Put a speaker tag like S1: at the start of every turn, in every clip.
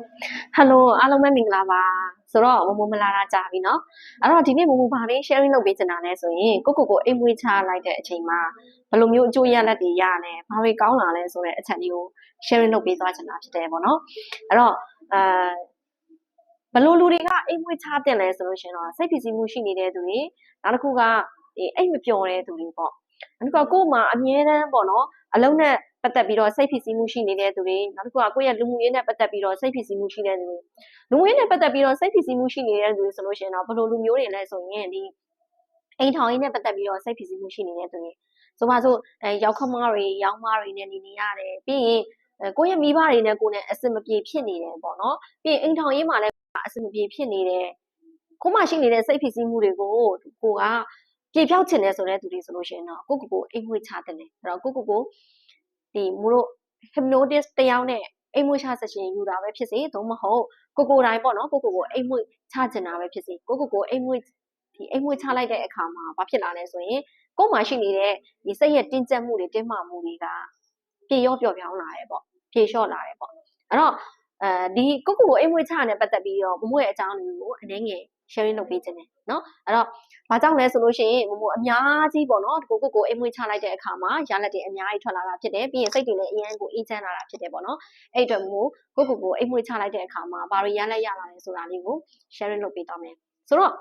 S1: ဟယ်လိုအားလုံးပဲမင်္ဂလာပါဆိုတော့မမိုမလာတာကြာပြီเนาะအဲ့တော့ဒီနေ့မမိုဘာလေး sharing လုပ်ပေးချင်တာလဲဆိုရင်ကိုကိုကိုအိမ်မွေးချလိုက်တဲ့အချိန်မှာဘယ်လိုမျိုးအကျိုးရလဒ်တွေရလဲဘာတွေကောင်းလာလဲဆိုတဲ့အချက်လေးကို sharing လုပ်ပေးသွားချင်တာဖြစ်တယ်ပေါ့နော်အဲ့တော့အဲဘယ်လိုလူတွေကအိမ်မွေးချတင်လဲဆိုလို့ရှိရင်တော့စိတ်ဖြစ်စီမှုရှိနေတဲ့သူတွေနောက်တစ်ခုကဒီအိမ်မပျော်တဲ့သူတွေပေါ့နောက်တစ်ခုကကိုယ်မှာအမြဲတမ်းပေါ့နော်အလုံးနဲ့ ပတ်သက်ပြီးတော့စိတ်ဖြစ်စီမှုရှိနေတဲ့သူတွေနောက်တစ်ခုကကိုယ့်ရဲ့လူမှုရေးနဲ့ပတ်သက်ပြီးတော့စိတ်ဖြစ်စီမှုရှိတဲ့သူတွေလူမှုရေးနဲ့ပတ်သက်ပြီးတော့စိတ်ဖြစ်စီမှုရှိနေတဲ့သူတွေဆိုလို့ရှိရင်တော့ဘယ်လိုလူမျိုးတွေလဲဆိုရင်ဒီအိမ်ထောင်ရေးနဲ့ပတ်သက်ပြီးတော့စိတ်ဖြစ်စီမှုရှိနေတဲ့သူတွေဆိုပါစို့အဲရောက်ခမတွေရောင်းမတွေနဲ့နေနေရတယ်ပြီးရင်အဲကိုယ့်ရဲ့မိဘတွေနဲ့ကိုယ်နဲ့အဆင်မပြေဖြစ်နေတယ်ပေါ့နော်ပြီးရင်အိမ်ထောင်ရေးမှာလည်းအဆင်မပြေဖြစ်နေတယ်ကိုယ်မှရှိနေတဲ့စိတ်ဖြစ်စီမှုတွေကိုကိုကပြေဖြောက်ချင်တယ်ဆိုတဲ့သူတွေဆိုလို့ရှိရင်တော့ကိုယ့်ကိုယ်ကိုအိမ်မွေးချတယ်လေအဲ့တော့ကိုယ့်ကိုယ်ကို ဒီမတို့ hypnotist တယောက်နဲ့အိမ်မွေးချဆက်ရှင်ယူတာပဲဖြစ်စေသို့မဟုတ်ကိုကိုတိုင်းပေါ့နော်ကိုကိုကိုအိမ်မွေးချကျင်တာပဲဖြစ်စေကိုကိုကိုအိမ်မွေးဒီအိမ်မွေးချလိုက်တဲ့အခါမှာဘာဖြစ်လာလဲဆိုရင်ကိုယ်မှာရှိနေတဲ့ဒီစိတ်ရဲ့တင်းကျပ်မှုတွေတင်းမာမှုတွေကပြေရောပျော့ပြောင်းလာတယ်ပေါ့ပြေလျှော့လာတယ်ပေါ့အဲ့တော့အဲဒီကိုကိုကိုအိမ်မွေးချနဲ့ပတ်သက်ပြီးတော့မမွေးအကြောင်းတွေကိုအနေငယ် sharing လုပ်ပေးခြင်းတယ်เนาะအဲ့တော့ဘာကြောင့်လဲဆိုလို့ရှိရင်မမအများကြီးပေါ့နော်ကိုကိုကိုအိမ်မွေးချလိုက်တဲ့အခါမှာရလက်တွေအများကြီးထွက်လာတာဖြစ်တယ်ပြီးရင်စိတ်တွေလည်းအရင်ကိုအေးချမ်းလာတာဖြစ်တယ်ပေါ့နော်အဲ့အတွက်မို့ကိုကိုကိုအိမ်မွေးချလိုက်တဲ့အခါမှာဘာတွေရလက်ရလာလဲဆိုတာလေးကို sharing လုပ်ပေးသွားမယ်ဆိုတော့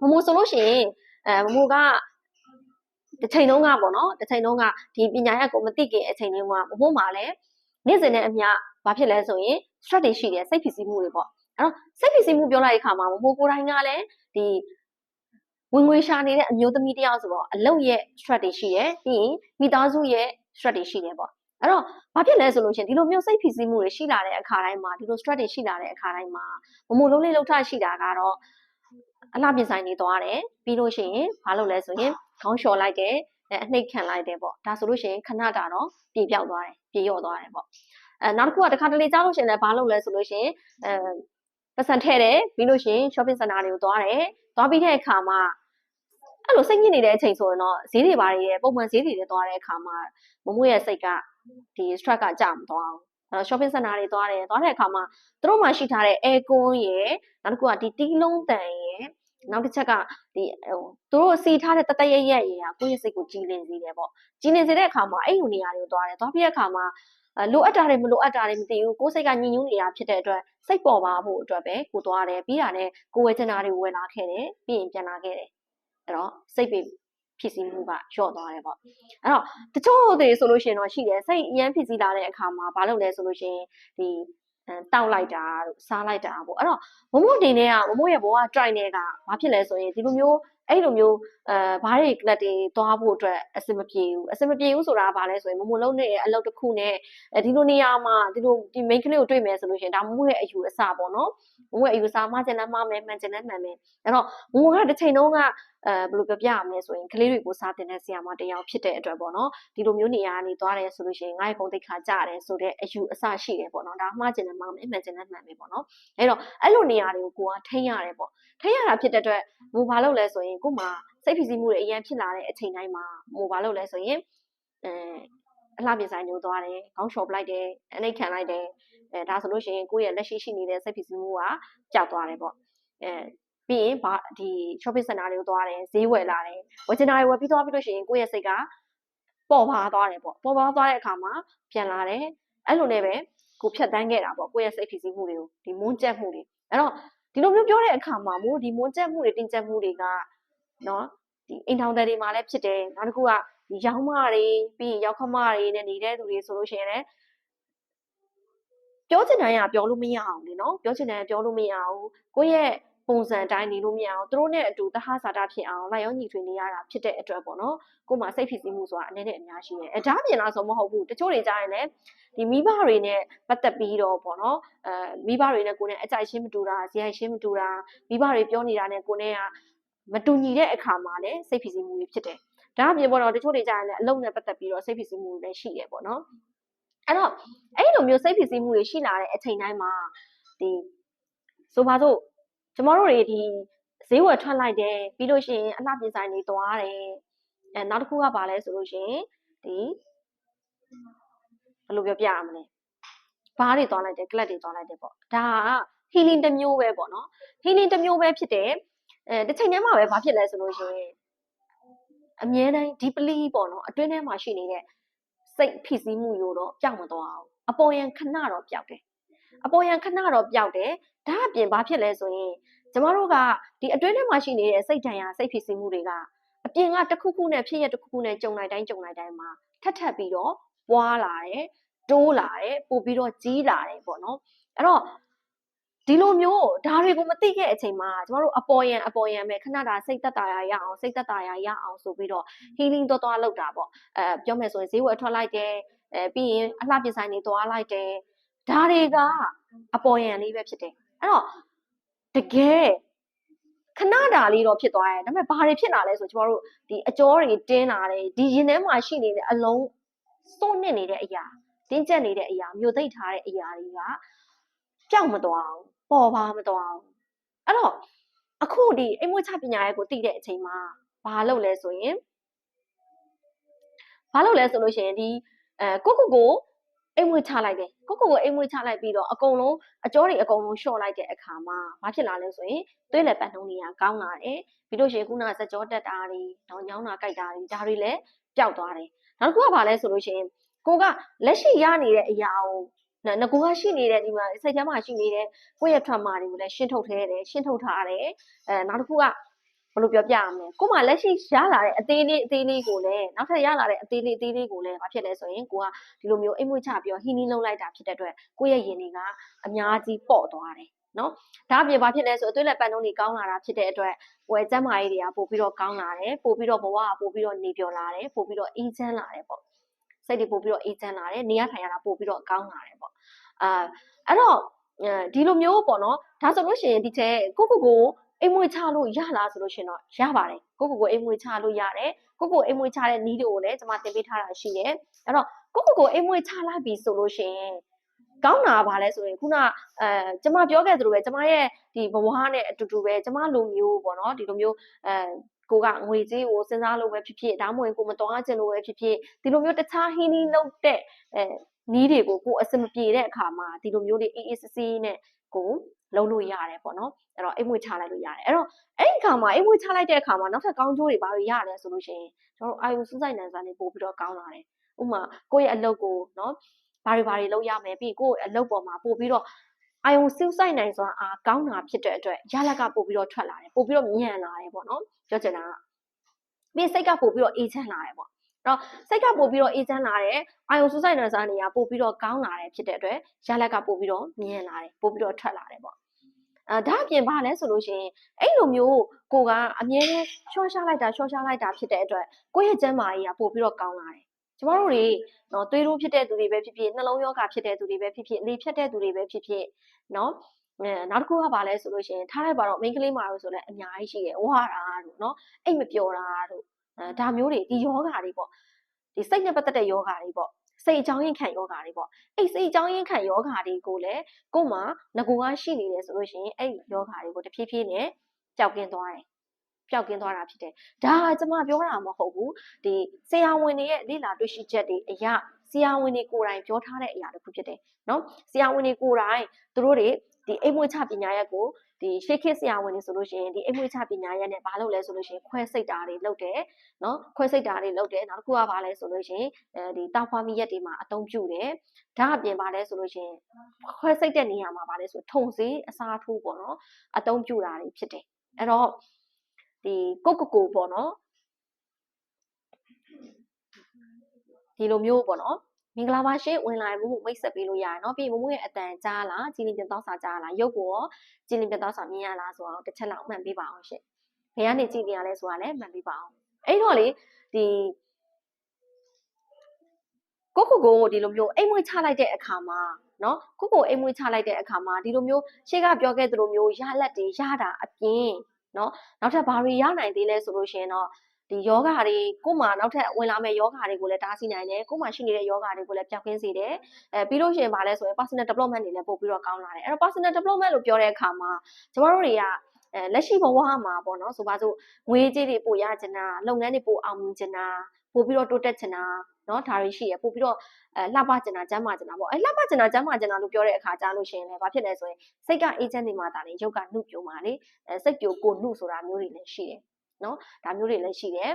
S1: မမဆိုလို့ရှိရင်အဲမမကတစ်ချိန်လုံးကပေါ့နော်တစ်ချိန်လုံးကဒီပညာရပ်ကိုမသိခင်အချိန်လေးမှာမမမှာလည်းနေ့စဉ်နဲ့အမျှဘာဖြစ်လဲဆိုရင် stress တွေရှိတယ်စိတ်ဖိစီးမှုတွေပေါ့ အဲ့တော့စိတ်ဖိစီးမှုပြောလိုက်တဲ့အခါမှာမမိုးကိုယ်တိုင်ကလည်းဒီဝင်ငွေရှာနေတဲ့အမျိုးသမီးတယောက်ဆိုတော့အလုပ်ရဲ့ stress တွေရှိတယ်ပြီးရင်မိသားစုရဲ့ stress တွေရှိတယ်ပေါ့အဲ့တော့ဘာဖြစ်လဲဆိုလို့ရှင်ဒီလိုမျိုးစိတ်ဖိစီးမှုတွေရှိလာတဲ့အခါတိုင်းမှာဒီလို stress တွေရှိလာတဲ့အခါတိုင်းမှာမမိုးလုံးလေးလှုပ်ထရှိတာကတော့အလှပြင်ဆိုင်နေသွားတယ်ပြီးလို့ရှိရင်ဘာလုပ်လဲဆိုရင်ခေါင်းလျှော်လိုက်တယ်အနှိတ်ခံလိုက်တယ်ပေါ့ဒါဆိုလို့ရှိရင်ခဏတာတော့ပြေပြောက်သွားတယ်ပြေလျော့သွားတယ်ပေါ့အဲနောက်တစ်ခုကတစ်ခါတလေကြားလို့ရှိရင်လည်းဘာလုပ်လဲဆိုလို့ရှိရင်အဲ ပတ်စံထည့်တယ်ပြီးလို့ရှိရင် shopping center တွေကိုသွားတယ်သွားပြီးတဲ့အခါမှာအဲ့လိုစိတ်ညစ်နေတဲ့အချိန်ဆိုရင်တော့ဈေးတွေဘာတွေရဲ့ပုံမှန်ဈေးတွေတွေသွားတဲ့အခါမှာမမွေးရဲ့စိတ်ကဒီ stress ကကြမသွားဘူးအဲ့တော့ shopping center တွေသွားတယ်သွားတဲ့အခါမှာသူတို့မှရှိထားတဲ့ air con ရယ်နောက်တစ်ခုကဒီတီးလုံးတန်ရယ်နောက်တစ်ချက်ကဒီဟိုသူတို့စီထားတဲ့တတရရက်ရယ်ကကိုယ့်ရဲ့စိတ်ကိုကြည်လင်စေတယ်ပေါ့ကြည်လင်စေတဲ့အခါမှာအဲ့လိုနေရာတွေကိုသွားတယ်သွားပြီးတဲ့အခါမှာ လိုအပ်တာတွေမလိုအပ်တာတွေမသိဘူးကိုယ်စိတ်ကညှဉ်းညူးနေတာဖြစ်တဲ့အတွက်စိတ်ပေါ်ပါဖို့အတွက်ပဲကိုသွားတယ်ပြီးတာနဲ့ကိုဝယ်ချင်တာတွေဝယ်လာခဲ့တယ်ပြီးရင်ပြန်လာခဲ့တယ်အဲ့တော့စိတ်ပဲဖြစ်စီမှုကလျော့သွားတယ်ပေါ့အဲ့တော့တချို့တွေဆိုလို့ရှိရင်တော့ရှိတယ်စိတ်အရန်ဖြစ်စီလာတဲ့အခါမှာဘာလုပ်လဲဆိုလို့ရှိရင်ဒီတောက်လိုက်တာတို့စားလိုက်တာပေါ့အဲ့တော့မမို့တင်တဲ့ကမမို့ရဲ့ဘောက try နေတာဘာဖြစ်လဲဆိုရင်ဒီလိုမျိုး အဲ့လိုမျိုးအဲဘားတွေကလပ်တွေသွားဖို့အတွက်အဆင်မပြေဘူးအဆင်မပြေဘူးဆိုတာကဘာလဲဆိုရင်မမို့လုံးနေတဲ့အလုပ်တစ်ခုနဲ့ဒီလိုနေရာမှာဒီလိုဒီ main ကလေးကိုတွေ့မယ်ဆိုလို့ရှိရင်ဒါမမို့ရဲ့အယူအဆပေါ့နော်မမို့ရဲ့အယူအဆမှားချင်တယ်မှားမယ်မှန်ချင်တယ်မှန်မယ်အဲ့တော့မမို့ကတစ်ချိန်လုံးကအဲဘယ်လိုပြောပြရမလဲဆိုရင်ကလေးတွေကိုစားတင်တဲ့ဆရာမတယောက်ဖြစ်တဲ့အတွက်ပေါ့နော်ဒီလိုမျိုးနေရာကနေသွားတယ်ဆိုလို့ရှိရင်ငါ့ရဲ့ဂုဏ်သိက္ခာကျတယ်ဆိုတဲ့အယူအဆရှိတယ်ပေါ့နော်ဒါမှားချင်တယ်မှားမယ်မှန်ချင်တယ်မှန်မယ်ပေါ့နော်အဲ့တော့အဲ့လိုနေရာတွေကိုကိုကထိန်းရတယ်ပေါ့ထိန်းရတာဖြစ်တဲ့အတွက်မို့ဘာလုပ်လဲဆိုရင်ကို့မှာစိတ်ဖိစီးမှုတွေအရင်ဖြစ်လာတဲ့အချိန်တိုင်းမှာမို့ဘာလုပ်လဲဆိုရင်အဲအလှပြင်ဆိုင်ညိုသွားတယ်ခေါင်းလျှော်ပလိုက်တယ်အနှိတ်ခံလိုက်တယ်အဲဒါဆိုလို့ရှိရင်ကိုယ့်ရဲ့လက်ရှိရှိနေတဲ့စိတ်ဖိစီးမှုကကျသွားတယ်ပေါ့အဲပြီးရင်ဘာဒီ shopping center တွေကိုသွားတယ်ဈေးဝယ်လာတယ်ဝယ်ချင်တာတွေဝယ်ပြီးသွားပြီးလို့ရှိရင်ကိုယ့်ရဲ့စိတ်ကပေါ်ပါသွားတယ်ပေါ့ပေါ်ပါသွားတဲ့အခါမှာပြန်လာတယ်အဲ့လိုနဲ့ပဲကိုဖြတ်တန်းခဲ့တာပေါ့ကိုယ့်ရဲ့စိတ်ဖိစီးမှုတွေကိုဒီမွန်းကျက်မှုတွေအဲ့တော့ ဒီလိုမျိုးပြောတဲ့အခါမှာမို့ဒီမွန်းကျက်မှုတွေတင်ကျက်မှုတွေကနော်ဒီအိမ်ထောင်တွေမှာလည်းဖြစ်တယ်နောက်တစ်ခုကဒီရောင်းမတွေပြီးရင်ရောက်ခမတွေနဲ့နေတဲ့သူတွေဆိုလို့ရှိရင်လည်းပြောချင်တိုင်းကပြောလို့မရအောင်လေနော်ပြောချင်တိုင်းပြောလို့မရအောင်ကိုယ့်ရဲ့ ပုံစံအတိုင်းနေလို့မရအောင်သူတို့နဲ့အတူတဟဆာတာဖြစ်အောင်လိုက်ရောညီထွေနေရတာဖြစ်တဲ့အတွက်ပေါ့နော်ကို့မှာစိတ်ဖြစ်စီမှုဆိုတာအနေနဲ့အများရှိတယ်အဲဒါပြင်လားဆိုမဟုတ်ဘူးတချို့တွေကြားရင်လည်းဒီမိဘတွေနဲ့ပတ်သက်ပြီးတော့ပေါ့နော်အဲမိဘတွေနဲ့ကိုယ်နဲ့အကြိုက်ရှင်းမတူတာဇေယိုက်ရှင်းမတူတာမိဘတွေပြောနေတာနဲ့ကိုယ်နဲ့ကမတူညီတဲ့အခါမှာလည်းစိတ်ဖြစ်စီမှုတွေဖြစ်တယ်ဒါအပြင်ပေါ့နော်တချို့တွေကြားရင်လည်းအလုံးနဲ့ပတ်သက်ပြီးတော့စိတ်ဖြစ်စီမှုတွေလည်းရှိတယ်ပေါ့နော်အဲ့တော့အဲ့လိုမျိုးစိတ်ဖြစ်စီမှုတွေရှိလာတဲ့အချိန်တိုင်းမှာဒီဆိုပါစို့ ကျမတို့တွေဒီဈေးဝယ်ထွက်လိုက်တယ်ပြီးလို့ရှိရင်အလှပြင်ဆိုင်တွေသွားတယ်အဲနောက်တစ်ခုကပါလဲဆိုလို့ရှိရင်ဒီဘယ်လိုပြောပြရမလဲဘားတွေသွားလိုက်တယ် club တွေသွားလိုက်တယ်ပေါ့ဒါက healing တစ်မျိုးပဲပေါ့နော် healing တစ်မျိုးပဲဖြစ်တယ်အဲတစ်ချိန်တည်းမှာပဲဘာဖြစ်လဲဆိုလို့ရှိရင်အမြဲတမ်း deeply ပေါ့နော်အတွင်းထဲမှာရှိနေတဲ့စိတ်ဖြစ်စည်းမှုရိုးတော့ပျောက်မသွားအောင်အပေါ်ယံခဏတော့ပျောက်တယ် အပေါ်ယံခဏတော့ပျောက်တယ်ဒါအပြင်ဘာဖြစ်လဲဆိုရင်ကျမတို့ကဒီအတွင်းထဲမှာရှိနေတဲ့စိတ်ဓာတ်ရာစိတ်ဖြစ်စည်းမှုတွေကအပြင်ကတစ်ခုခုနဲ့ဖြစ်ရတစ်ခုခုနဲ့ကြုံလိုက်တိုင်းကြုံလိုက်တိုင်းမှာထပ်ထပ်ပြီးတော့ပွားလာတယ်တိုးလာတယ်ပို့ပြီးတော့ကြီးလာတယ်ပေါ့နော်အဲ့တော့ဒီလိုမျိုးဒါတွေကိုမသိခဲ့အချိန်မှာကျမတို့အပေါ်ယံအပေါ်ယံပဲခဏတာစိတ်သက်သာရရအောင်စိတ်သက်သာရရအောင်ဆိုပြီးတော့ healing တော့တော့လောက်တာပေါ့အဲပြောမယ်ဆိုရင်ဈေးဝယ်ထွက်လိုက်တယ်အဲပြီးရင်အလှပြင်ဆိုင်တွေသွားလိုက်တယ် ဒါတွေကအပေါ်ယံလေးပဲဖြစ်တယ်အဲ့တော့တကယ်ခဏတာလေးတော့ဖြစ်သွားတယ်ဒါပေမဲ့ဘာတွေဖြစ်လာလဲဆိုကျမတို့ဒီအကြောတွေတင်းလာတယ်ဒီရင်ထဲမှာရှိနေတဲ့အလုံးစွန့်နစ်နေတဲ့အရာတင်းကျပ်နေတဲ့အရာမြို့သိမ့်ထားတဲ့အရာတွေကကြောက်မသွားအောင်ပေါ်ပါမသွားအောင်အဲ့တော့အခုဒီအိမ်မွေးချပညာရဲ့ကိုသိတဲ့အချိန်မှာဘာလုပ်လဲဆိုရင်ဘာလုပ်လဲဆိုလို့ရှိရင်ဒီအဲကိုကိုကို အိမ်မွေးချလိုက်တယ်ကိုကိုကိုအိမ်မွေးချလိုက်ပြီးတော့အကုန်လုံးအကျောတွေအကုန်လုံးလျှော့လိုက်တဲ့အခါမှာဘာဖြစ်လာလဲဆိုရင်သွေးလက်ပတ်နှုံးတွေကကောင်းလာတယ်ပြီးလို့ရှိရင်ခုနကစကြောတက်တာတွေတော့ညောင်းတာကြိုက်တာတွေဒါတွေလည်းပျောက်သွားတယ်နောက်တစ်ခုကဘာလဲဆိုလို့ရှိရင်ကိုကလက်ရှိရနေတဲ့အရာကိုငကိုကရှိနေတဲ့ဒီမှာစိတ်ထဲမှာရှိနေတဲ့ကိုယ့်ရဲ့ trauma တွေကိုလည်းရှင်းထုတ်ထဲတယ်ရှင်းထုတ်ထားတယ်အဲနောက်တစ်ခုက ဘယ်လိုပြောပြရမလဲကို့မှာလက်ရှိရလာတဲ့အသေးလေးအသေးလေးကိုလည်းနောက်ထပ်ရလာတဲ့အသေးလေးအသေးလေးကိုလည်းဘာဖြစ်လဲဆိုရင်ကိုကဒီလိုမျိုးအိမ်မွေးချပြီးတော့ဟီနီလုံးလိုက်တာဖြစ်တဲ့အတွက်ကိုယ့်ရဲ့ရင်တွေကအများကြီးပေါ့သွားတယ်နော်ဒါအပြင်ဘာဖြစ်လဲဆိုအသွေးလက်ပတ်နှုံးတွေကောင်းလာတာဖြစ်တဲ့အတွက်ဝယ်ကျန်းမာရေးတွေကပို့ပြီးတော့ကောင်းလာတယ်ပို့ပြီးတော့ဘဝကပို့ပြီးတော့နေပြောလာတယ်ပို့ပြီးတော့အေးချမ်းလာတယ်ပေါ့စိတ်တွေပို့ပြီးတော့အေးချမ်းလာတယ်နေရထိုင်ရတာပို့ပြီးတော့ကောင်းလာတယ်ပေါ့အာအဲ့တော့ဒီလိုမျိုးပေါ့နော်ဒါဆိုလို့ရှိရင်ဒီထဲကိုကိုကို အိမ်မွေချလို့ရလားဆိုလို့ရှင်တော့ရပါတယ်ကိုကိုကိုအိမ်မွေချလို့ရတယ်ကိုကိုအိမ်မွေချတဲ့နီးတွေကိုလည်းကျွန်မသင်ပေးထားတာရှိတယ်အဲ့တော့ကိုကိုကိုအိမ်မွေချလိုက်ပြီဆိုလို့ရှင်ကောင်းတာပါလဲဆိုရင်ခုနအဲကျမပြောခဲ့သလိုပဲကျမရဲ့ဒီဘဝနဲ့အတူတူပဲကျမလိုမျိုးပေါ့နော်ဒီလိုမျိုးအဲကိုကငွေကြေးကိုစဉ်းစားလို့ပဲဖြစ်ဖြစ်ဒါမှမဟုတ်ကိုမတော်ချင်လို့ပဲဖြစ်ဖြစ်ဒီလိုမျိုးတခြားဟင်းနီးလုပ်တဲ့အဲနီးတွေကိုကိုအစမပြေတဲ့အခါမှာဒီလိုမျိုးတွေအေးအေးဆေးဆေးနဲ့ ကိုလုံးလို့ရတယ်ပေါ့နော်အဲ့တော့အိမ်မွေချလိုက်လို့ရတယ်အဲ့တော့အဲ့ဒီအခါမှာအိမ်မွေချလိုက်တဲ့အခါမှာနောက်ထပ်ကောင်းကျိုးတွေဘာတွေရတယ်ဆိုလို့ရှိရင်ကျွန်တော်တို့အာယုံစူးစိုက်နိုင်စွာနဲ့ပို့ပြီးတော့ကောင်းလာတယ်ဥပမာကိုယ့်ရဲ့အလုပ်ကိုနော်ဘာတွေဘာတွေလုပ်ရမယ်ပြီးကိုယ့်ရဲ့အလုပ်ပေါ်မှာပို့ပြီးတော့အာယုံစူးစိုက်နိုင်စွာအားကောင်းတာဖြစ်တဲ့အတွက်ရလကပို့ပြီးတော့ထွက်လာတယ်ပို့ပြီးတော့မြန်လာတယ်ပေါ့နော်ပြောချင်တာကပြီးစိတ်ကပို့ပြီးတော့အေးချမ်းလာတယ်ပေါ့ တော့စိတ်ကပို့ပြီးတော့အေးချမ်းလာတယ်အာယုံစူးစိုက်နေစားနေရပို့ပြီးတော့ကောင်းလာတယ်ဖြစ်တဲ့အတွက်ရလက်ကပို့ပြီးတော့မြင်လာတယ်ပို့ပြီးတော့ထွက်လာတယ်ပေါ့အဲဒါအပြင်ဘာလဲဆိုလို့ရှိရင်အဲ့လိုမျိုးကိုကအမြဲတမ်းရှော့ရှားလိုက်တာရှော့ရှားလိုက်တာဖြစ်တဲ့အတွက်ကိုယ့်ရဲ့ကျန်းမာရေးကပို့ပြီးတော့ကောင်းလာတယ်ကျမတို့တွေနော်သွေးတိုးဖြစ်တဲ့သူတွေပဲဖြစ်ဖြစ်နှလုံးရောဂါဖြစ်တဲ့သူတွေပဲဖြစ်ဖြစ်လေဖြတ်တဲ့သူတွေပဲဖြစ်ဖြစ်နော်အဲနောက်တစ်ခုကဘာလဲဆိုလို့ရှိရင်ထားလိုက်ပါတော့မိန်းကလေးမာလို့ဆိုလည်းအများကြီးရှိတယ်ဝါတာတို့နော်အိတ်မပျော်တာတို့အဲ ဒါမျိုးတွေဒီယောဂါတွေပေါ့ဒီစိတ်နဲ့ပတ်သက်တဲ့ယောဂါတွေပေါ့စိတ်အကြောင်းရင်းခံယောဂါတွေပေါ့အဲ့စိတ်အကြောင်းရင်းခံယောဂါတွေကိုလည်းကို့မှာငကိုကရှိနေတယ်ဆိုလို့ရှိရင်အဲ့ယောဂါတွေကိုတဖြည်းဖြည်းနဲ့ပျောက်ကင်းသွားတယ်ပျောက်ကင်းသွားတာဖြစ်တယ်ဒါကကျွန်မပြောတာမဟုတ်ဘူးဒီဆရာဝန်တွေရဲ့လေ့လာတွေ့ရှိချက်တွေအရာဆရာဝန်တွေကိုယ်တိုင်ပြောထားတဲ့အရာတစ်ခုဖြစ်တယ်နော်ဆရာဝန်တွေကိုယ်တိုင်သူတို့တွေဒီအိမ်မွေးချပညာရက်ကို ဒီရှေ့ခေတ်ဆရာဝန်တွေဆိုလို့ရှိရင်ဒီအိမ်မွေးချပညာရက်နဲ့ဘာလုပ်လဲဆိုလို့ရှိရင်ခွဲစိတ်တာတွေလုပ်တယ်နော်ခွဲစိတ်တာတွေလုပ်တယ်နောက်တစ်ခုကဘာလဲဆိုလို့ရှိရင်အဲဒီတောက်ဖွားမီရက်တွေမှာအသုံးပြုတယ်ဒါအပြင်ဘာလဲဆိုလို့ရှိရင်ခွဲစိတ်တဲ့နေရာမှာဘာလဲဆိုထုံစေးအစားထိုးပေါ့နော်အသုံးပြုတာတွေဖြစ်တယ်အဲ့တော့ဒီကိုကိုကိုပေါ့နော်ဒီလိုမျိုးပေါ့နော် မင်္ဂလာပါရှင်ဝင်လာမှုမိတ်ဆက်ပေးလို့ရတယ်เนาะပြီးမမို့ရဲ့အတန်ကြားလားကြည်လင်ပြတောက်စာကြားလားရုပ်ကိုရောကြည်လင်ပြတောက်စာမြင်ရလားဆိုတော့တစ်ချက်လောက်မှန်ပေးပါအောင်ရှင်ဘယ်ကနေကြည်နေရလဲဆိုတာလည်းမှန်ပေးပါအောင်အဲ့တော့လေဒီကိုကိုကိုဒီလိုမျိုးအိမ်မွေးချလိုက်တဲ့အခါမှာเนาะကိုကိုအိမ်မွေးချလိုက်တဲ့အခါမှာဒီလိုမျိုးရှေ့ကပြောခဲ့သလိုမျိုးရလက်တွေရတာအပြင်เนาะနောက်ထပ်ဘာတွေရနိုင်သေးလဲဆိုလို့ရှိရင်တော့ ဒီယောဂါတွေကို့မှာနောက်ထပ်ဝင်လာမယ့်ယောဂါတွေကိုလည်းတားဆီးနိုင်တယ်ကို့မှာရှိနေတဲ့ယောဂါတွေကိုလည်းပျောက်ကင်းစေတယ်အဲပြီးလို့ရှိရင်ဗာလဲဆိုရင် personal development တွေလည်းပို့ပြီးတော့ကောင်းလာတယ်အဲ့တော့ personal development လို့ပြောတဲ့အခါမှာကျမတို့တွေကအဲလက်ရှိဘဝမှာပေါ့နော်ဆိုပါစို့ငွေကြေးတွေပို့ရချင်တာလုပ်ငန်းတွေပို့အောင်မြင်ချင်တာပို့ပြီးတော့တိုးတက်ချင်တာနော်ဒါတွေရှိရပို့ပြီးတော့အဲလှပကျင်တာကျမ်းမာကျင်တာပေါ့အဲလှပကျင်တာကျမ်းမာကျင်တာလို့ပြောတဲ့အခါကြားလို့ရှိရင်လည်းဘာဖြစ်လဲဆိုရင်စိတ်ကအေဂျင့်တွေမှာဒါလည်းရုပ်ကနှုတ်ပြိုမှာလေအဲစိတ်ပြိုကိုနှုတ်ဆိုတာမျိုးတွေလည်းရှိတယ် နော်ဒါမျိုးတွေလည်းရှိတယ်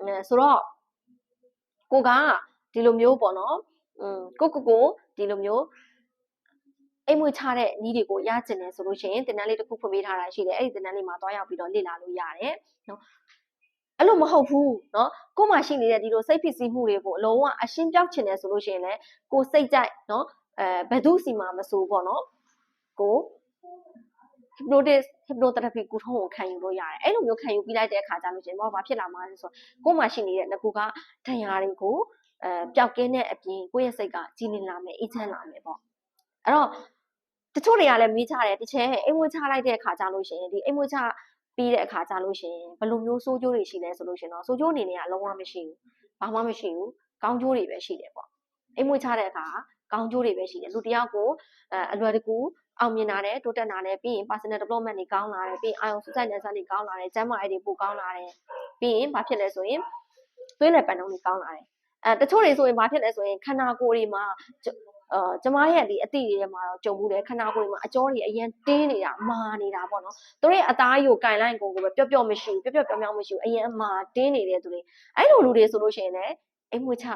S1: အဲဆိုတော့ကိုကဒီလိုမျိုးပေါ့နော်อืมကိုကိုကိုဒီလိုမျိုးအိမ်မွေချတဲ့နီးတွေကိုရကျင်တယ်ဆိုလို့ရှိရင်တင်တန်းလေးတစ်ခုဖွင့်ပေးထားတာရှိတယ်အဲ့ဒီတင်တန်းလေးမှာတွားရောက်ပြီးတော့လေ့လာလို့ရတယ်နော်အဲ့လိုမဟုတ်ဘူးเนาะကို့မှာရှိနေတဲ့ဒီလိုစိတ်ဖြစ်စီမှုတွေကိုအလုံးဝအရှင်းပြောက်ချင်တယ်ဆိုလို့ရှိရင်လည်းကိုစိတ်ကြိုက်เนาะအဲဘယ်သူစီမှာမဆိုပေါ့เนาะကို hypnosis hypnotherapy ကိုထုံးကိုခံယူလို့ရတယ်အဲ့လိုမျိုးခံယူပြီးလိုက်တဲ့အခါကျလို့ရှိရင်ဘာဖြစ်လာမှာလဲဆိုတော့ကို့မှာရှိနေတဲ့ငကူကဒဏ်ရာတွေကိုအဲပျောက်ကင်းတဲ့အပြင်ကိုယ့်ရဲ့စိတ်ကကြည်လင်လာမယ်အေးချမ်းလာမယ်ပေါ့အဲ့တော့တချို့တွေကလည်းမိချတယ်တစ်ချက်အိမ်မွေးချလိုက်တဲ့အခါကျလို့ရှိရင်ဒီအိမ်မွေးချပြီးတဲ့အခါကျလို့ရှိရင်ဘယ်လိုမျိုးစိုးကျိုးတွေရှိလဲဆိုလို့ရှိရင်တော့စိုးကျိုးအနေနဲ့ကလုံးဝမရှိဘူးဘာမှမရှိဘူးကောင်းကျိုးတွေပဲရှိတယ်ပေါ့အိမ်မွေးချတဲ့အခါ ကောင်းကျိုးတွေပဲရှိတယ်လူတစ်ယောက်ကိုအဲအလွယ်တကူအောင်မြင်လာတယ်တိုးတက်လာတယ်ပြီးရင် personal development တွေကောင်းလာတယ်ပြီးရင်အာရုံစူးစိုက်နေစားတွေကောင်းလာတယ်ကျန်းမာရေးတွေပိုကောင်းလာတယ်ပြီးရင်ဘာဖြစ်လဲဆိုရင်သွေးလည်ပန်နှုန်းတွေကောင်းလာတယ်အဲတချို့တွေဆိုရင်ဘာဖြစ်လဲဆိုရင်ခန္ဓာကိုယ်တွေမှာအာကျမရဲ့ဒီအတိတွေထဲမှာတော့ကြုံမှုတယ်ခန္ဓာကိုယ်တွေမှာအကြောတွေအရင်တင်းနေတာမာနေတာပေါ့နော်သူတို့ရဲ့အသားကြီးကိုကင်လိုက်ကိုကိုပဲပျော့ပျော့မရှိဘူးပျော့ပျော့ပြောင်းပြောင်းမရှိဘူးအရင်အမာတင်းနေတဲ့သူတွေအဲ့လိုလူတွေဆိုလို့ရှိရင်လည်းအိမ်မွေချ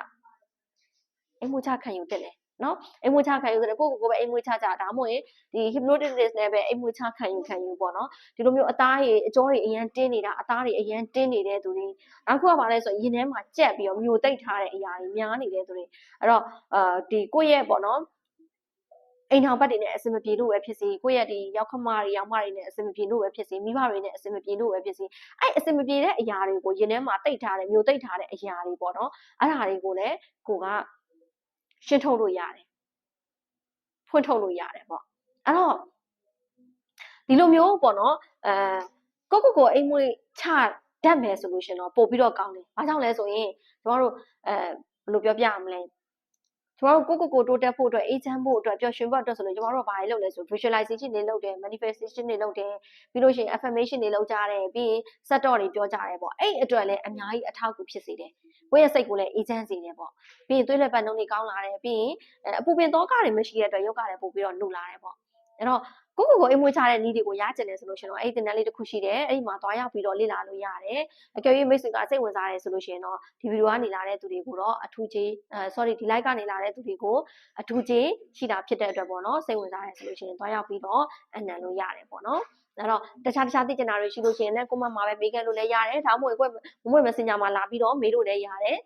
S1: အိမ်မွေချခံယူတက်တယ် နော်အိမ်မွေးချခံယူဆိုတော့ကိုကိုကိုပဲအိမ်မွေးချကြဒါမှမဟုတ်ရင်ဒီ hypnosis နဲ့ပဲအိမ်မွေးချခံယူခံယူပေါ့နော်ဒီလိုမျိုးအသားတွေအကြောတွေအရန်တင်းနေတာအသားတွေအရန်တင်းနေတဲ့သူတွေနောက်ခုကပါလဲဆိုရင်ရင်ထဲမှာကြက်ပြီးတော့မျိုးတိတ်ထားတဲ့အရာတွေများနေတဲ့သူတွေအဲ့တော့အာဒီကိုယ့်ရဲ့ပေါ့နော်အိမ်ထောင်ဘက်တွေနဲ့အဆင်မပြေလို့ပဲဖြစ်စီကိုယ့်ရဲ့ဒီရောက်ခမတွေရောက်မတွေနဲ့အဆင်မပြေလို့ပဲဖြစ်စီမိဘတွေနဲ့အဆင်မပြေလို့ပဲဖြစ်စီအဲ့အဆင်မပြေတဲ့အရာတွေကိုရင်ထဲမှာတိတ်ထားတယ်မျိုးတိတ်ထားတဲ့အရာတွေပေါ့နော်အဲ့ဒါတွေကိုလည်းကိုက ရှင်းထုတ်လို့ရတယ်ဖွင့်ထုတ်လို့ရတယ်ပေါ့အဲ့တော့ဒီလိုမျိုးပေါ့နော်အဲကိုကိုကိုအိမ်မွေးချတတ်မယ်ဆိုလို့ရှင်တော့ပို့ပြီးတော့ကောင်းတယ်။ဘာကြောင့်လဲဆိုရင်ကျမတို့အဲဘယ်လိုပြောပြရမလဲ ကျမတို့ကိုကိုကိုတိုးတက်ဖို့အတွက်အေးချမ်းဖို့အတွက်ပျော်ရွှင်ဖို့အတွက်ဆိုလို့ကျမတို့ကဘာတွေလုပ်လဲဆို visualization တွေလုပ်တယ် manifestation တွေလုပ်တယ်ပြီးလို့ရှိရင် affirmation တွေလုပ်ကြတယ်ပြီးရင် set တော့တွေပြောကြတယ်ပေါ့အဲ့အတွက်လည်းအများကြီးအထောက်အကူဖြစ်စေတယ်ကိုယ့်ရဲ့စိတ်ကိုလည်းအေးချမ်းစေတယ်ပေါ့ပြီးရင်သွေးလက်ပတ်နှုံးတွေကောင်းလာတယ်ပြီးရင်အပူပင်သောကတွေမရှိတဲ့အတွက်ရုပ်ကလည်းပို့ပြီးတော့နှုတ်လာတယ်ပေါ့အဲ့တော့ ကိုကိုကိုအိမ်မွေးချတဲ့နည်းတွေကိုရကျင်တယ်ဆိုလို့ရှိရင်တော့အဲ့ဒီတင်တန်းလေးတစ်ခုရှိတယ်အဲ့ဒီမှာသွားရောက်ပြီးတော့လေ့လာလို့ရတယ်အကယ်၍မိတ်ဆွေကစိတ်ဝင်စားတယ်ဆိုလို့ရှိရင်တော့ဒီဗီဒီယိုကနေလာတဲ့သူတွေကိုတော့အထူးကြီးအဲ sorry ဒီ live ကနေလာတဲ့သူတွေကိုအထူးကြီးရှိတာဖြစ်တဲ့အတွက်ပေါ့နော်စိတ်ဝင်စားတယ်ဆိုလို့ရှိရင်သွားရောက်ပြီးတော့အနံလို့ရတယ်ပေါ့နော်အဲ့တော့တခြားတခြားသိကျင်တာတွေရှိလို့ရှိရင်လည်းကိုမမှာပဲမေးခဲ့လို့လည်းရတယ်ဒါမှမဟုတ်ကိုမမွေ messenger မှာလာပြီးတော့မေးလို့လည်းရတယ်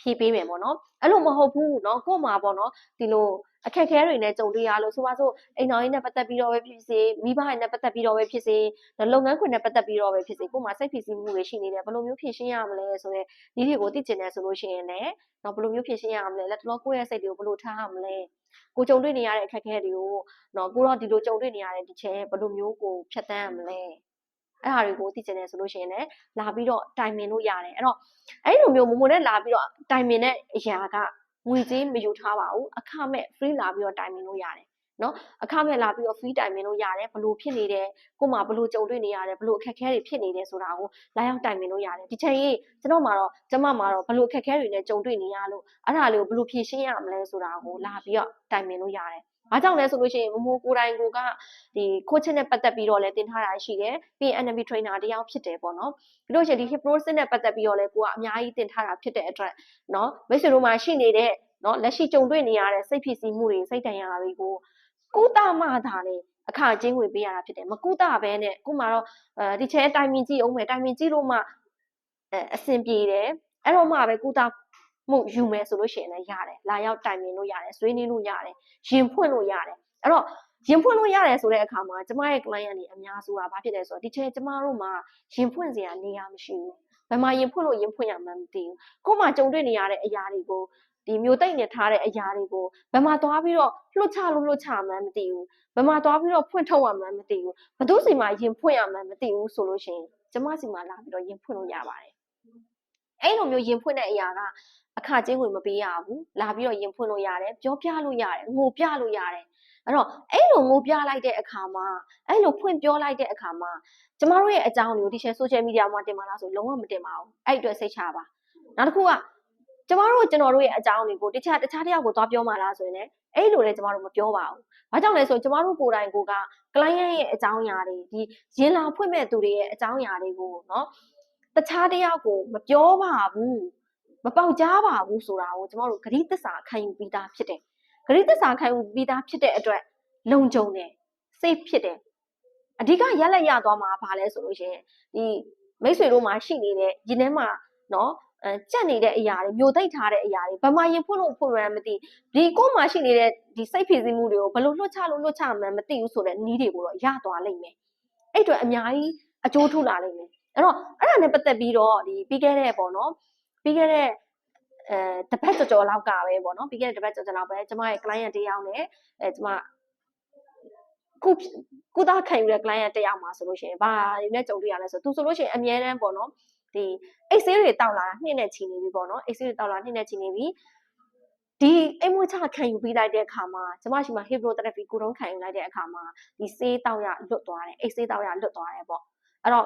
S1: ဖြေပေးမယ်ပေါ့နော်အဲ့လိုမဟုတ်ဘူးเนาะကို့မှာပေါ့နော်ဒီလို အခက်အခဲတွေနဲ့ကြုံတွေ့ရလို့ဆိုပါစို့အိမ်တော်ရေးနဲ့ပတ်သက်ပြီးတော့ပဲဖြစ်စေမိဘတွေနဲ့ပတ်သက်ပြီးတော့ပဲဖြစ်စေလုပ်ငန်းခွင်နဲ့ပတ်သက်ပြီးတော့ပဲဖြစ်စေကို့မှာစိတ်ဖိစီးမှုတွေရှိနေတယ်ဘယ်လိုမျိုးဖြေရှင်းရမလဲဆိုတော့ဒီတွေကိုသိကျင်တယ်ဆိုလို့ရှိရင်လည်းတော့ဘယ်လိုမျိုးဖြေရှင်းရမလဲလက်တော်ကိုယ့်ရဲ့စိတ်တွေကိုဘယ်လိုထားရမလဲကိုကြုံတွေ့နေရတဲ့အခက်အခဲတွေကိုတော့ကိုတော့ဒီလိုကြုံတွေ့နေရတဲ့ဒီချက်ဘယ်လိုမျိုးကိုဖြတ်တန်းရမလဲအဲ့ဟာတွေကိုသိချင်တယ်ဆိုလို့ရှိရင်လည်းလာပြီးတော့တိုင်ပင်လို့ရတယ်အဲ့တော့အဲ့လိုမျိုးမမုံနဲ့လာပြီးတော့တိုင်ပင်တဲ့အရာက ငွေကြေးမယူထားပါဘူးအခမဲ့ free လာပြီးတော့တိုင်ပင်လို့ရတယ်နော်အခမဲ့လာပြီးတော့ free တိုင်ပင်လို့ရတယ်ဘလို့ဖြစ်နေတယ်ကိုမှဘလို့ကြုံတွေ့နေရတယ်ဘလို့အခက်အခဲတွေဖြစ်နေတယ်ဆိုတာကိုလာရောက်တိုင်ပင်လို့ရတယ်ဒီချိန်ကြီးကျွန်တော်မှာတော့ကျမမှာတော့ဘလို့အခက်အခဲတွေနဲ့ကြုံတွေ့နေရလို့အဲ့ဒါလေးကိုဘလို့ဖြေရှင်းရမလဲဆိုတာကိုလာပြီးတော့တိုင်ပင်လို့ရတယ်။ ဘာကြောင့်လဲဆိုလို့ရှိရင်မမိုးကိုတိုင်ကိုကဒီ coaching နဲ့ပတ်သက်ပြီးတော့လည်းတင်ထားတာရှိတယ်။ပြီးရင် NLP trainer တယောက်ဖြစ်တယ်ပေါ့နော်။ပြီးလို့ရှိရင်ဒီ hypnosis နဲ့ပတ်သက်ပြီးတော့လည်းကိုကအများကြီးတင်ထားတာဖြစ်တဲ့အတွက်နော်မိတ်ဆွေတို့မှာရှိနေတဲ့နော်လက်ရှိကြုံတွေ့နေရတဲ့စိတ်ဖြစ်စီမှုတွေစိတ်တန်ရာတွေကိုကုသမှသာလေအခကျင်းငွေပေးရတာဖြစ်တယ်မကုသပဲနဲ့ခုမှတော့အဲဒီချဲတိုင်မင်ကြည့်အောင်မယ်တိုင်မင်ကြည့်လို့မှအဲအဆင်ပြေတယ်အဲ့တော့မှပဲကုသ မှုယူမယ်ဆိုလို့ရှိရင်လည်းရတယ်လာရောက်တိုင်ပင်လို့ရတယ်ဆွေးနွေးလို့ရတယ်ရင်ဖွင့်လို့ရတယ်အဲ့တော့ရင်ဖွင့်လို့ရတယ်ဆိုတဲ့အခါမှာကျမရဲ့ client တွေအများစုကဘာဖြစ်လဲဆိုတော့ဒီချက်ကျမတို့မှာရင်ဖွင့်စရာနေရာမရှိဘူးဘယ်မှာရင်ဖွင့်လို့ရင်ဖွင့်ရမှန်းမသိဘူးကို့မှာကြုံတွေ့နေရတဲ့အရာတွေကိုဒီမျိုးတိတ်နေထားတဲ့အရာတွေကိုဘယ်မှာသွားပြီးတော့လွတ်ချလို့လွတ်ချမှန်းမသိဘူးဘယ်မှာသွားပြီးတော့ဖွင့်ထုတ်ရမှန်းမသိဘူးဘသူစီမှာရင်ဖွင့်ရမှန်းမသိဘူးဆိုလို့ရှိရင်ကျမစီမှာလာပြီးတော့ရင်ဖွင့်လို့ရပါတယ်အဲ့လိုမျိုးရင်ဖွင့်တဲ့အရာက အခကျင်းဝင်မပေးရဘူးလာပြီးတော့ရင်ဖွင့်လို့ရတယ်ပြောပြလို့ရတယ်ငိုပြလို့ရတယ်အဲ့တော့အဲ့လိုငိုပြလိုက်တဲ့အခါမှာအဲ့လိုဖွင့်ပြောလိုက်တဲ့အခါမှာကျမတို့ရဲ့အကြောင်းတွေကိုဒီ share social media မှာတင်ပါလားဆိုလုံးဝမတင်ပါဘူးအဲ့အတွက်စိတ်ချပါနောက်တစ်ခုကကျမတို့ကျွန်တော်တို့ရဲ့အကြောင်းတွေကိုတခြားတခြားတယောက်ကိုသွားပြောမှလားဆိုရင်လည်းအဲ့လိုလည်းကျမတို့မပြောပါဘူး။ဘာကြောင့်လဲဆိုကျမတို့ကိုယ်တိုင်ကိုက client ရဲ့အကြောင်းအရာတွေဒီရင်လာဖွင့်မဲ့သူတွေရဲ့အကြောင်းအရာတွေကိုနော်တခြားတယောက်ကိုမပြောပါဘူး မပေါက်ကြားပါဘူးဆိုတာကိုကျမတို့ဂရိသစ္စာခံယူပြီးသားဖြစ်တယ်။ဂရိသစ္စာခံယူပြီးသားဖြစ်တဲ့အတွက်လုံခြုံတယ် safe ဖြစ်တယ်။အဓိကရက်လက်ရသွားမှာဘာလဲဆိုလို့ရှိရင်ဒီမိတ်ဆွေတို့မှာရှိနေတဲ့ဒီထဲမှာနော်အဲကြက်နေတဲ့အရာတွေမျိုးသိပ်ထားတဲ့အရာတွေဘာမှရင်ဖွင့်လို့ဖွင့်ရမ်းမသိဒီကိုယ်မှာရှိနေတဲ့ဒီစိတ်ဖြစ်စည်းမှုတွေကိုဘယ်လိုလွှတ်ချလို့လွှတ်ချမှန်းမသိဘူးဆိုတဲ့နည်းတွေကိုတော့ရသွားလိမ့်မယ်အဲ့အတွက်အများကြီးအကျိုးထူလာလိမ့်မယ်အဲ့တော့အဲ့ဒါနဲ့ပတ်သက်ပြီးတော့ဒီပြီးခဲ့တဲ့ပေါ့နော် ပြီးခဲ့တဲ့အဲတပတ်ကြော်ကြော်လောက်ကပဲပေါ့နော်ပြီးခဲ့တဲ့တပတ်ကြော်ကြော်လောက်ပဲကျမရဲ့ client တယောက်နဲ့အဲကျမခုကုသခံယူတဲ့ client တယောက်မှာဆိုလို့ရှိရင်ဘာတွေနဲ့ကြုံတွေ့ရလဲဆိုသူဆိုလို့ရှိရင်အများတန်းပေါ့နော်ဒီအိတ်ဆေးတွေတောက်လာတာနှစ်နဲ့ချီနေပြီပေါ့နော်အိတ်ဆေးတွေတောက်လာနှစ်နဲ့ချီနေပြီဒီအိမ်မွေးချခံယူပြီးလိုက်တဲ့အခါမှာကျမရှိမှာ hypnotherapy ကိုတုံးခံယူလိုက်တဲ့အခါမှာဒီဆေးတောက်ရလွတ်သွားတယ်အိတ်ဆေးတောက်ရလွတ်သွားတယ်ပေါ့အဲ့တော့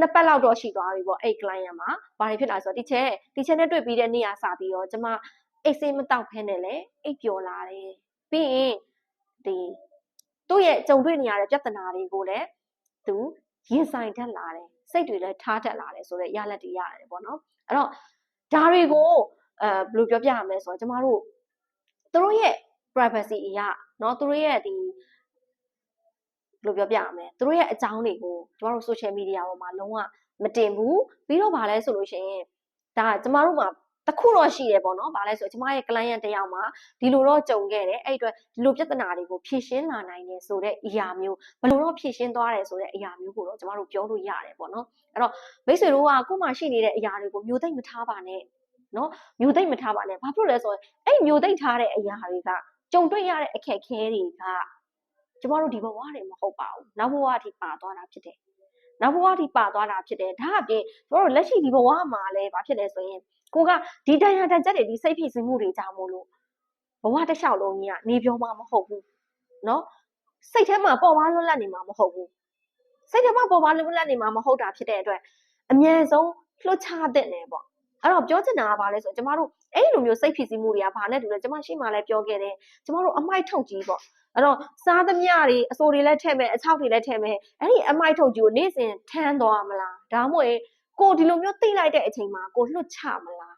S1: နှစ်ပတ်လောက်တော့ရှိသွားပြီပေါ့အဲ့ client မှာဘာတွေဖြစ်လာဆိုတော့ဒီချက်ဒီချက်နဲ့တွေ့ပြီးတဲ့နေ့ကစပြီးတော့ကျမအိတ်ဆေးမတောက်ဖဲနဲ့လေအိတ်ပျော်လာတယ်ပြီးရင်ဒီသူ့ရဲ့ကြုံတွေ့နေရတဲ့ပြဿနာတွေကိုလည်းသူရင်ဆိုင်တတ်လာတယ်စိတ်တွေလည်းထားတတ်လာတယ်ဆိုတော့ရလက်တွေရတယ်ပေါ့နော်အဲ့တော့ဒါတွေကိုအဲဘယ်လိုပြောပြရမလဲဆိုတော့ကျမတို့သူတို့ရဲ့ privacy အရာเนาะသူတို့ရဲ့ဒီ ဘယ်လိုပြောပြရမလဲသူတို့ရဲ့အကြောင်းတွေကိုကျမတို့ social media ပေါ်မှာလုံးဝမတင်ဘူးပြီးတော့ဗာလဲဆိုလို့ရှိရင်ဒါကျမတို့မှာတခုတော့ရှိတယ်ပေါ့နော်။ဘာလဲဆိုကျမရဲ့ client တယောက်မှာဒီလိုတော့ကြုံခဲ့တယ်။အဲ့အတွက်ဒီလိုပြဿနာတွေကိုဖြေရှင်းလာနိုင်တယ်ဆိုတဲ့အရာမျိုးဘယ်လိုတော့ဖြေရှင်းသွားတယ်ဆိုတဲ့အရာမျိုးကိုတော့ကျမတို့ပြောလို့ရတယ်ပေါ့နော်။အဲ့တော့မိတ်ဆွေတို့ကကို့မှာရှိနေတဲ့အရာတွေကိုမျိုးသိမ့်မထားပါနဲ့။နော်မျိုးသိမ့်မထားပါနဲ့။ဘာဖြစ်လို့လဲဆိုတော့အဲ့မျိုးသိမ့်ထားတဲ့အရာတွေကကြုံတွေ့ရတဲ့အခက်အခဲတွေက ကျမတို့ဒီဘဝတွေမဟုတ်ပါဘူး။နောက်ဘဝအထိပါသွားတာဖြစ်တယ်။နောက်ဘဝအထိပါသွားတာဖြစ်တယ်။ဒါအပြင်ကျမတို့လက်ရှိဒီဘဝမှာလည်းဘာဖြစ်လဲဆိုရင်ကိုကဒီတန်ရာတန်ချက်တွေဒီစိတ်ဖြစ်စင်းမှုတွေကြောင့်မို့လို့ဘဝတစ်လျှောက်လုံးကြီးကနေပြောမှမဟုတ်ဘူးเนาะစိတ်ထဲမှာပေါ်ပါလွတ်လပ်နေမှာမဟုတ်ဘူးစိတ်ထဲမှာပေါ်ပါလွတ်လပ်နေမှာမဟုတ်တာဖြစ်တဲ့အတွက်အမြဲဆုံးလွှတ်ချတဲ့နေပေါ့အဲ့တော့ပြောချင်တာကဘာလဲဆိုတော့ကျမတို့အဲ့လိုမျိုးစိတ်ဖြစ်စီမှုတွေကဘာနဲ့တူလဲကျမရှိမှလည်းပြောခဲ့တယ်ကျမတို့အမိုက်ထုတ်ကြီးပေါ့ အဲ့တော့စားသမျှတွေအစိုးတွေလည်းထည့်မယ်အချောက်တွေလည်းထည့်မယ်အဲ့ဒီအမိုက်ထုတ်ကြီးကိုနေ့စဉ်ထမ်းသွားမလားဒါမှမဟုတ်ကိုဒီလိုမျိုးသိလိုက်တဲ့အချိန်မှာကိုလွတ်ချမလား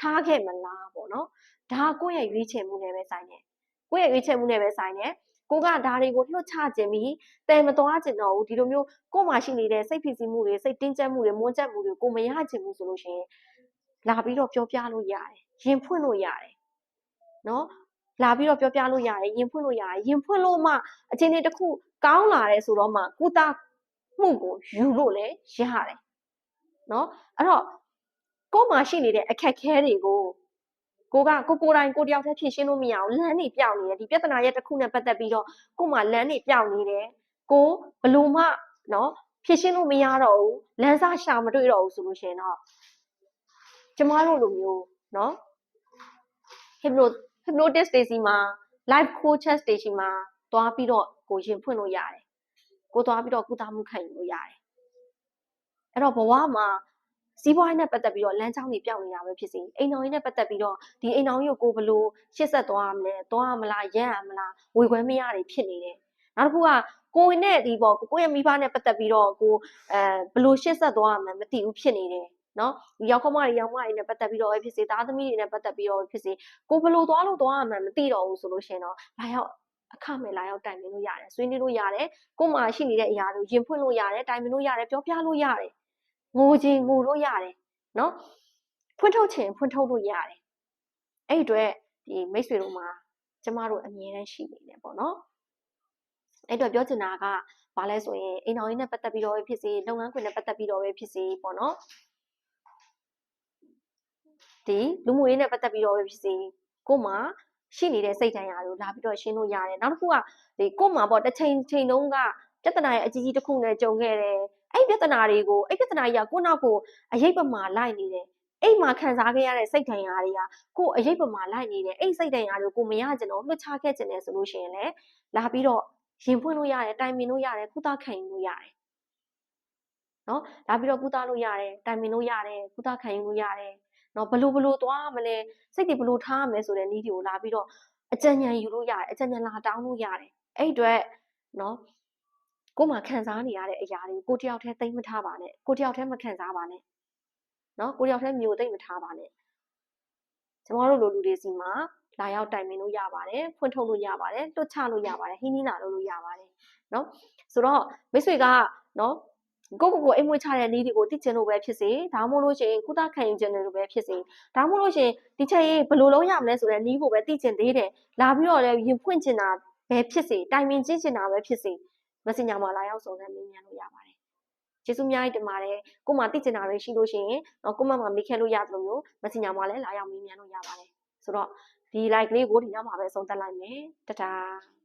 S1: ထားခဲ့မလားပေါ့နော်ဒါကိုယ့်ရဲ့ရွေးချယ်မှုနဲ့ပဲဆိုင်တယ်ကိုယ့်ရဲ့ရွေးချယ်မှုနဲ့ပဲဆိုင်တယ်ကိုကဒါတွေကိုလွတ်ချခြင်းပြီးတဲမသွားခြင်းတော့ဘူးဒီလိုမျိုးကို့မှာရှိနေတဲ့စိတ်ဖြစ်စီမှုတွေစိတ်တင်းကျပ်မှုတွေမွန်းကျပ်မှုတွေကိုမရခြင်းဘူးဆိုလို့ရှိရင်လာပြီးတော့ပြောပြလို့ရတယ်ရင်ဖွင့်လို့ရတယ်နော် လာပြီးတော့ပြောပြလို့ရတယ်ရင်ဖွင့်လို့ရတယ်ရင်ဖွင့်လို့မှအချိန်လေးတစ်ခုကောင်းလာတယ်ဆိုတော့မှကုသမှုကိုယူလို့လည်းရတယ်နော်အဲ့တော့ကို့မှာရှိနေတဲ့အခက်ခဲတွေကိုကိုကကိုကိုတိုင်းကိုတယောက်တည်းဖြေရှင်းလို့မရအောင်လမ်းနေပြောင်းနေတယ်ဒီပြဿနာရဲ့တစ်ခုနဲ့ပတ်သက်ပြီးတော့ကို့မှာလမ်းနေပြောင်းနေတယ်ကိုဘလို့မှနော်ဖြေရှင်းလို့မရတော့ဘူးလမ်းစားရှာမတွေ့တော့ဘူးဆိုလို့ရှိရင်တော့ကျမတို့လိုမျိုးနော် hypno hypnotist တွေစီမှာ live coaches တွေစီမှာသွားပြီးတော့ကိုရင်ဖွင့်လို့ရတယ်ကိုသွားပြီးတော့ကုသမှုခံယူလို့ရတယ်အဲ့တော့ဘဝမှာစီးပွားရေးနဲ့ပတ်သက်ပြီးတော့လမ်းကြောင်းတွေပြောင်းနေတာပဲဖြစ်စီအိမ်တော်ရေးနဲ့ပတ်သက်ပြီးတော့ဒီအိမ်တော်ကြီးကိုကိုဘလို့ရှစ်ဆက်သွားရမလဲသွားရမလားရက်ရမလားဝေခွဲမရတွေဖြစ်နေတယ်နောက်တစ်ခုကကိုယ်နဲ့ဒီပေါ့ကိုယ့်ရဲ့မိဘနဲ့ပတ်သက်ပြီးတော့ကိုအဲဘလို့ရှစ်ဆက်သွားရမလဲမသိဘူးဖြစ်နေတယ် နော်ဒီရောက်ခမတွေရောက်မတွေနဲ့ပတ်သက်ပြီးတော့ဖြစ်စေသားသမီးတွေနဲ့ပတ်သက်ပြီးတော့ဖြစ်စေကိုဘလို့သွားလို့သွားရမှန်းမသိတော့ဘူးဆိုလို့ရှင်တော့လာရောက်အခမဲ့လာရောက်တိုင်ပင်လို့ရတယ်ဆွေးနွေးလို့ရတယ်ကို့မှာရှိနေတဲ့အရာတွေရင်ဖွင့်လို့ရတယ်တိုင်ပင်လို့ရတယ်ပြောပြလို့ရတယ်ငိုချင်ငိုလို့ရတယ်နော်ဖွင့်ထုတ်ချင်ဖွင့်ထုတ်လို့ရတယ်အဲ့ဒီအတွက်ဒီမိတ်ဆွေတို့မှာကျမတို့အမြဲတမ်းရှိနေတယ်ပေါ့နော်အဲ့တော့ပြောချင်တာကဘာလဲဆိုရင်အိမ်တော်ကြီးနဲ့ပတ်သက်ပြီးတော့ဖြစ်စေလုပ်ငန်းခွင်နဲ့ပတ်သက်ပြီးတော့ပဲဖြစ်စေပေါ့နော် ဒီလူမှုရေးနဲ့ပတ်သက်ပြီးတော့ပဲဖြစ်စေကို့မှာရှိနေတဲ့စိတ်ဓာတ်ရာတွေကိုလာပြီးတော့ရှင်းလို့ရတယ်နောက်တစ်ခုကဒီကို့မှာပေါ့တစ်ချိန်ချိန်တုန်းကပြဿနာရဲ့အကြီးကြီးတစ်ခုနဲ့ကြုံခဲ့တယ်အဲ့ပြဿနာတွေကိုအဲ့ပြဿနာကြီးကကိုယ့်နောက်ကိုအရေးပမာလိုက်နေတယ်အဲ့မှာခံစားခဲ့ရတဲ့စိတ်ဒဏ်ရာတွေကကိုယ်အရေးပမာလိုက်နေတယ်အဲ့စိတ်ဒဏ်ရာတွေကိုမရကြတော့လွှတ်ချခဲ့ခြင်းနဲ့ဆိုလို့ရှိရင်လည်းလာပြီးတော့ရင်ဖွင့်လို့ရတယ်တိုင်ပင်လို့ရတယ်ကုသခံယူလို့ရတယ်နော်လာပြီးတော့ကုသလို့ရတယ်တိုင်ပင်လို့ရတယ်ကုသခံယူလို့ရတယ် နော်ဘလို့ဘလို့သွားမလဲစိတ်တွေဘလို့ထားရမလဲဆိုတဲ့နည်းတွေကိုလာပြီးတော့အကြံဉာဏ်ယူလို့ရတယ်အကြံဉာဏ်လာတောင်းလို့ရတယ်အဲ့ဒီအတွက်နော်ကိုယ်မှခံစားနေရတဲ့အရာတွေကိုကိုယ်တယောက်တည်းသိမ့်မထားပါနဲ့ကိုယ်တယောက်တည်းမခံစားပါနဲ့နော်ကိုယ်တယောက်တည်းမျိုးသိမ့်မထားပါနဲ့ကျမတို့လိုလူတွေစီမှာလာရောက်တိုင်ပင်လို့ရပါတယ်ဖွင့်ထုတ်လို့ရပါတယ်တွတ်ချလို့ရပါတယ်ဟင်းနီးနာလုပ်လို့ရပါတယ်နော်ဆိုတော့မိတ်ဆွေကနော် ကိုယ့်ကိုယ်ကိုအိမ်မွေးချတဲ့နည်းတွေကိုသိကျင်လို့ပဲဖြစ်စေဒါမှမဟုတ်လို့ရှိရင်ကုသခံယူခြင်းတွေပဲဖြစ်စေဒါမှမဟုတ်လို့ရှိရင်ဒီချက်ရေးဘယ်လိုလုပ်ရမလဲဆိုတဲ့နည်းကိုပဲသိကျင်သေးတယ်လာပြီးတော့လည်းရင်ဖွင့်ချင်တာပဲဖြစ်စေတိုင်ပင်ကျင့်ချင်တာပဲဖြစ်စေ messenger မှာလာရောက်စုံစမ်းမေးမြန်းလို့ရပါတယ်ကျေးဇူးအများကြီးတင်ပါတယ်ကို့မှာသိကျင်တာတွေရှိလို့ရှိရင်တော့ကို့မမှာမေးခဲလို့ရတယ်လို့မျိုး messenger မှာလည်းလာရောက်မေးမြန်းလို့ရပါတယ်ဆိုတော့ဒီ like လေးကိုဒီနောက်မှာပဲအဆုံးသတ်လိုက်မယ်တတား